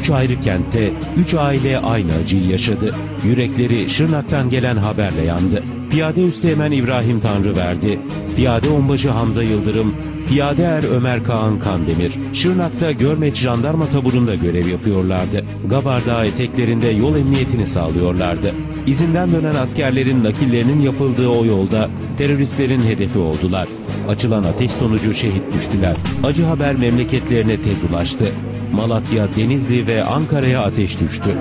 Üç ayrı kentte üç aile aynı acıyı yaşadı. Yürekleri Şırnak'tan gelen haberle yandı. Piyade Üsteğmen İbrahim Tanrı verdi. Piyade Onbaşı Hamza Yıldırım, Piyade Er Ömer Kaan Kandemir, Şırnak'ta Görmeç Jandarma Taburu'nda görev yapıyorlardı. Gabar eteklerinde yol emniyetini sağlıyorlardı. İzinden dönen askerlerin nakillerinin yapıldığı o yolda teröristlerin hedefi oldular. Açılan ateş sonucu şehit düştüler. Acı haber memleketlerine tez ulaştı. Malatya, Denizli ve Ankara'ya ateş düştü.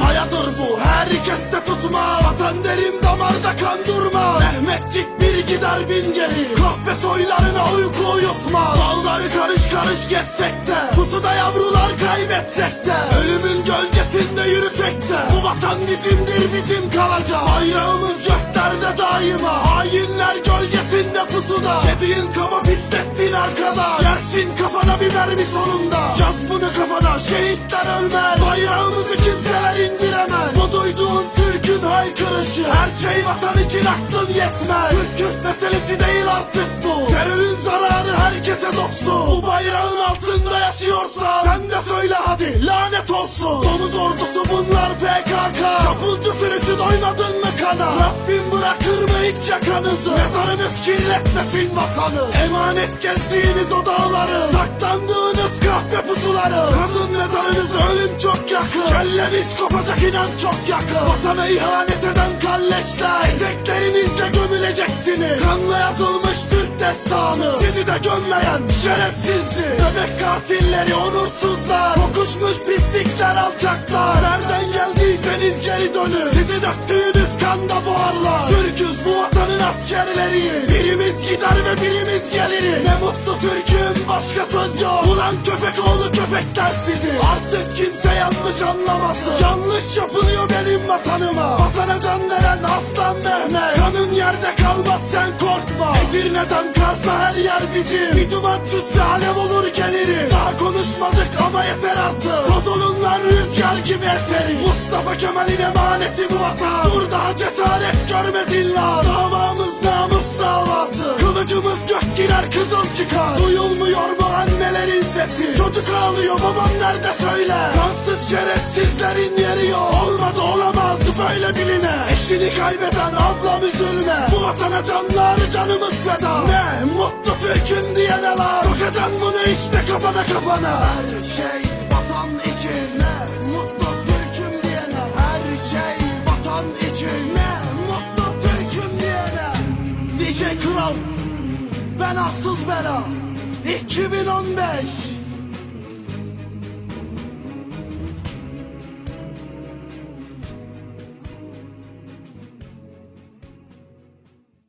Mayadır bu herkeste tutma. Vatan derim damarda kan durma. Mehmetçik bir gider bin geri. Kahpe soylarına uyku yutma Dağları karış karış geçsek de Pusuda yavrular kaybetsek de Ölümün bizimdir bizim kalacak Bayrağımız göklerde daima. Hainler gölgesinde pusuda. Dediğin kaba pislettin arkada. Yersin kafana bir mermi sonunda? Yaz bunu kafana şehitler ölmez. Bayrağımızı kimseler indiremez. Bu duyduğun Türk'ün haykırışı. Her şey vatan için aklın yetmez. Türk Kürt meselesi değil artık bu. Terörün zararı herkese dostu lanet olsun. Domuz ordusu bunlar PKK Çapulcu sürüsü doymadın mı kana? Rabbim bırakır mı hiç yakanızı? Mezarınız kirletmesin vatanı. Emanet gezdiğiniz o dağları. Saklandığınız kahpe pusuları. Kazın mezarınızı ölüm çok yakın. Kelleniz kopacak inan çok yakın. Vatana ihanet eden kalleşler Eteklerinizle gömüleceksiniz. Kanla yazılmış Türk destanı. Sizi de gömmeyen şerefsizdi Bebek katilleri onursuzlar. Kokuşmuş pislikler alçaklar. Nereden geldiyseniz geri dönün. Sizi döktüğünüz kanda buharlar. Türküz bu vatanın askerleri Birimiz gider ve birimiz gelir. Ne mutlu Türk'üm başka söz yok. Ulan köpek oğlu köpekler sizi. Artık kimse yanlış anlamasın. Yanlış yapılıyor benim vatanıma. Vatana can yerde kalmaz sen korkma. Edirne'den Kars'a her yer bizim. Bir duman tütse alev olur gelirim. Daha konuşmadık ama yeter artık. Toz olun lan rüzgar gibi eseri Mustafa Kemal'in emaneti bu vatan. Dur daha cesaret görmedin lan. Davamız namus davası. Kılıcımız gök girer kızıl çıkar. Duyulmuyor mu annelerin sesi? Çocuk ağlıyor babam nerede söyle? Kansız şerefsizlerin yeri yok. Olmadı olamaz böyle biline Eşini kaybeden ablam üzülme vatana canlar canımız feda. Ne mutlu Türk'üm diyene lan Sokacaksın bunu işte kafana kafana. Her şey vatan için. Ne mutlu Türk'üm diyene Her şey vatan için. Ne mutlu Türk'üm diyene DJ Kral Ben arsız bela. 2015